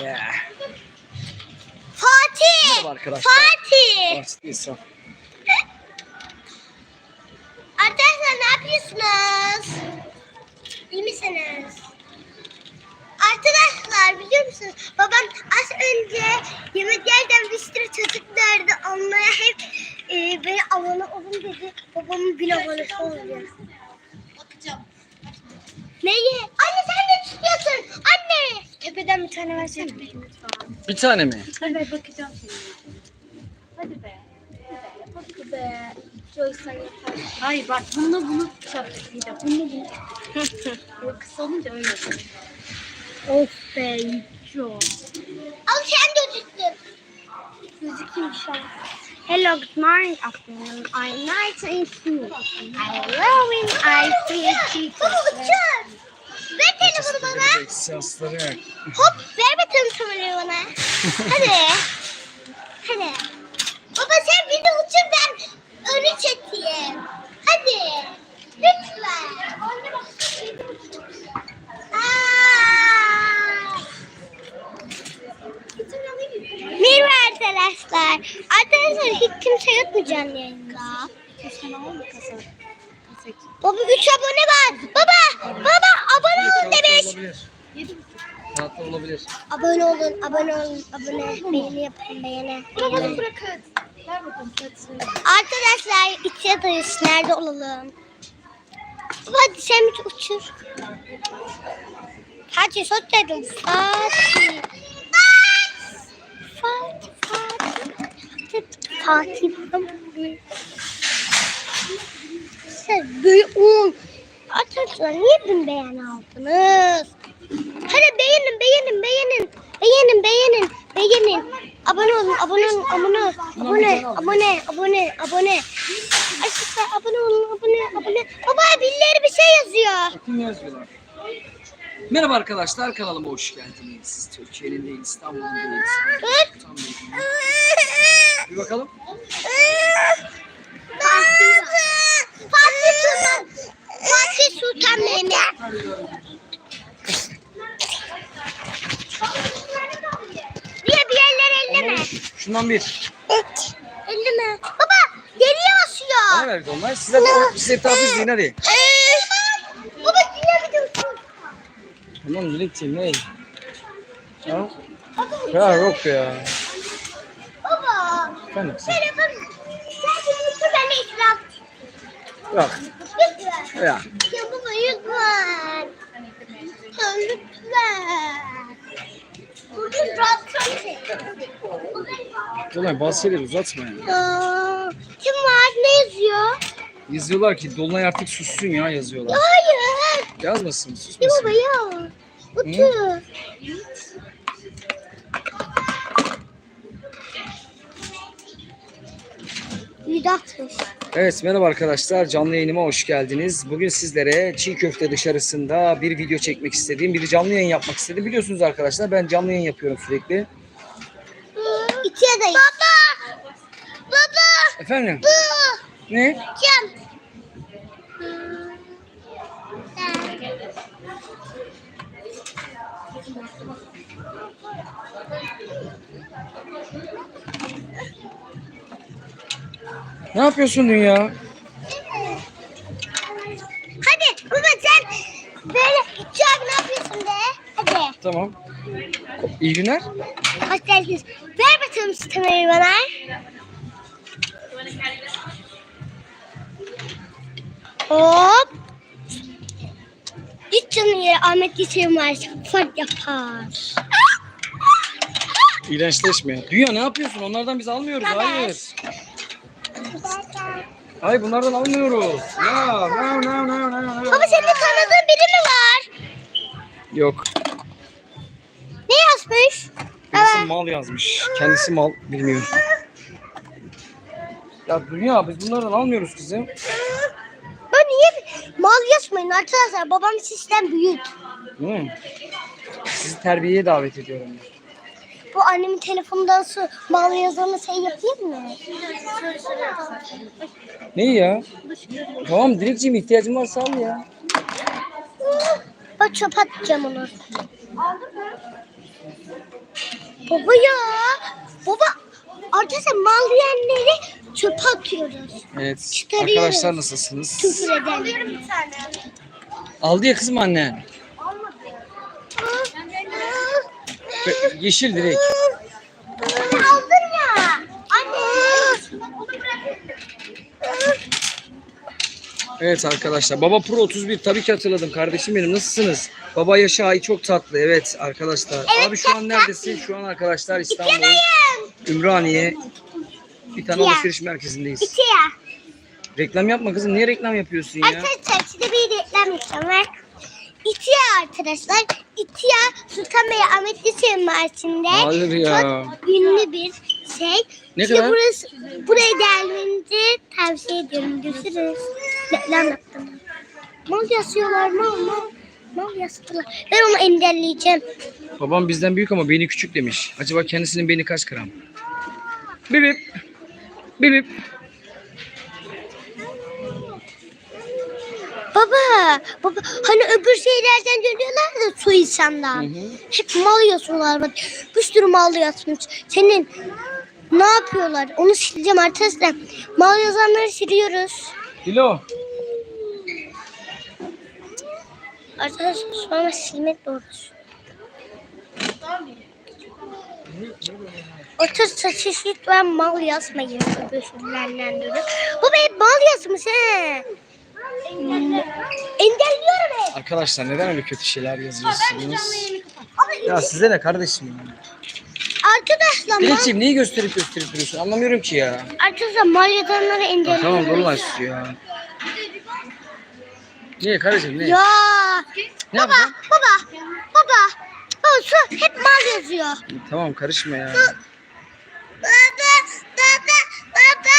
Yeah. Fatih. Merhaba arkadaşlar. Fatih. Arkadaşlar ne yapıyorsunuz? İyi misiniz? Arkadaşlar biliyor musunuz? Babam az önce yemek yerken bir sürü çocuk derdi. Onlara hep e, beni abone olun dedi. Babamın bir abonesi oluyor. Bakacağım. Neyi? Anne sen ne tutuyorsun? Anne. Efe'den bir tane versene. Bir tane mi? Evet bakacağım şimdi. Hadi be. Hadi be. Joy sen yaparsın. Hayır bak bununla bunu çarptık bir de. Bununla bunu. Böyle kısa olunca öyle oluyor. Of be. Çok. Al sen de tuttun. Gözükeyim şu an. Hello, good morning, afternoon, or night in school. I love when I see teachers. Ver telefonu bana. Yok. Hop ver bakalım kamerayı bana. Hadi. Hadi. Baba sen bir de uçur ben önü çekeyim. Hadi. Lütfen. Aa. Merhaba arkadaşlar. Arkadaşlar hiç kimse yok mu canlı yayında? Sen al mı kasa? Baba 3 abone var. Baba, baba abone olun demiş. Tatlı olabilir. Abone olun, abone olun, abone. Beğeni yapın, beğeni. Bana beğeni. bırakın. Ver bakalım. Arkadaşlar iki adayız. Nerede olalım? Baba hadi sen bir uçur. Hadi söz dedim. Fatih. Fatih, Fatih. Fatih. Fatih. Sen böyle on. Arkadaşlar niye bin beğen aldınız? Hadi beğenin, beğenin, beğenin. Beğenin, beğenin, beğenin. Abone olun, abone olun, abone olun. Abone, abone, abone, abone. Arkadaşlar abone olun, abone, abone. Baba birileri bir şey yazıyor. Kim yazıyorlar? Merhaba arkadaşlar kanalıma hoş geldiniz. Türkiye'nin değil İstanbul'un değil. İstanbul'un. Bir bakalım. Fatih Sultan. Sultan Mehmet. Niye bir yerler elleme? Şundan bir. Evet. Elleme. Baba geriye basıyor. Bana verdi onlar. Size de siz etrafı izleyin hadi. Ee, baba bir de Tamam Dilekçiğim ne? Ha? Ya yok ya. Baba. Efendim sen. Yapın. Sen uçur ben de. Yok. Lütfen. Ya. Bugün Dolunay bazı şeyleri uzatma ya. Aa, Kim var? Ne yazıyor? Yazıyorlar ki Dolunay artık sussun ya yazıyorlar. Hayır. Yazmasın Ya susmasın. baba ya. Otur. Yüdatmış. Evet merhaba arkadaşlar canlı yayınıma hoş geldiniz. Bugün sizlere çiğ köfte dışarısında bir video çekmek istediğim, bir canlı yayın yapmak istedim. Biliyorsunuz arkadaşlar ben canlı yayın yapıyorum sürekli. İki adayız. Baba. Baba. Efendim Bu. ne? Kim? Ne yapıyorsun dünya? Hadi baba sen böyle abi ne yapıyorsun de? Hadi. Tamam. İyi günler. Hoş geldiniz. Ver bakalım şu kamerayı bana. Hop. Git canım yere Ahmet Yeşil'in var. Fark yapar. İğrençleşme. Dünya ne yapıyorsun? Onlardan biz almıyoruz. Hayır. Hayır bunlardan almıyoruz. Ya, no, no, no, no, no. Baba senin tanıdığın biri mi var? Yok. Ne yazmış? Birisi Baba. mal yazmış. Kendisi mal bilmiyor. Ya Dünya biz bunlardan almıyoruz kızım. Ben niye mal yazmayın arkadaşlar? Babam sizden büyük. Hı. Sizi terbiyeye davet ediyorum. Bu annemin telefonundan su mal yazanı şey yapayım mı? Ne ya? Tamam Dilekciğim ihtiyacın varsa al ya. Bak çöp atacağım onu. Baba ya. Baba arkadaşlar mal yiyenleri çöpe atıyoruz. Evet. Çıkarıyoruz. Arkadaşlar nasılsınız? Küfür tane. Aldı ya kızım anne. Be- Yeşil direkt. Aldın ya. Anne. Evet arkadaşlar. Baba Pro 31 tabii ki hatırladım. Kardeşim benim nasılsınız? Baba Yaşa ay çok tatlı. Evet arkadaşlar. Abi şu an neredesin? Şu an arkadaşlar İstanbul. Ümraniye. Bir tane İkiye. alışveriş merkezindeyiz. İki ya. Reklam yapma kızım. Niye reklam yapıyorsun ya? Arkadaşlar size bir reklam yapacağım. İtiya arkadaşlar. İtiya Sultan Bey Ahmet Lise Marşı'nda Hayır ya. çok ünlü bir şey. Ne İşte kadar? Burası, buraya gelmenizi tavsiye ediyorum. Görüşürüz. Reklam yaptım. Mal yazıyorlar mal mal. Mal yazdılar. Ben onu engelleyeceğim. Babam bizden büyük ama beni küçük demiş. Acaba kendisinin beni kaç gram? Bibip. Bibip. Baba, baba hani öbür şeylerden dönüyorlar da su insandan. Hı hı. Hep mal yazıyorlar bak. Bir sürü mal yazmış. Senin ne yapıyorlar? Onu sileceğim arkadaşlar. Mal yazanları siliyoruz. Dilo. Arkadaşlar sonra silmek doğrusu. Otur saçı lütfen mal yazmayın öbür şeylerden dolayı. Baba hep mal yazmış he. Engelliyorum hep. Arkadaşlar neden öyle kötü şeyler yazıyorsunuz? Ya size ne kardeşim? Arkadaşlar ma- Dilekçiğim neyi gösterip gösterip duruyorsun? Anlamıyorum ki ya. arkadaşlar malyetanları Ya engelliyorum. tamam dolu ya. Niye kardeşim ne? Ya. Ne Baba, yapacağım? baba, baba. Baba şu hep mal yazıyor. Tamam karışma ya. Baba, baba, baba.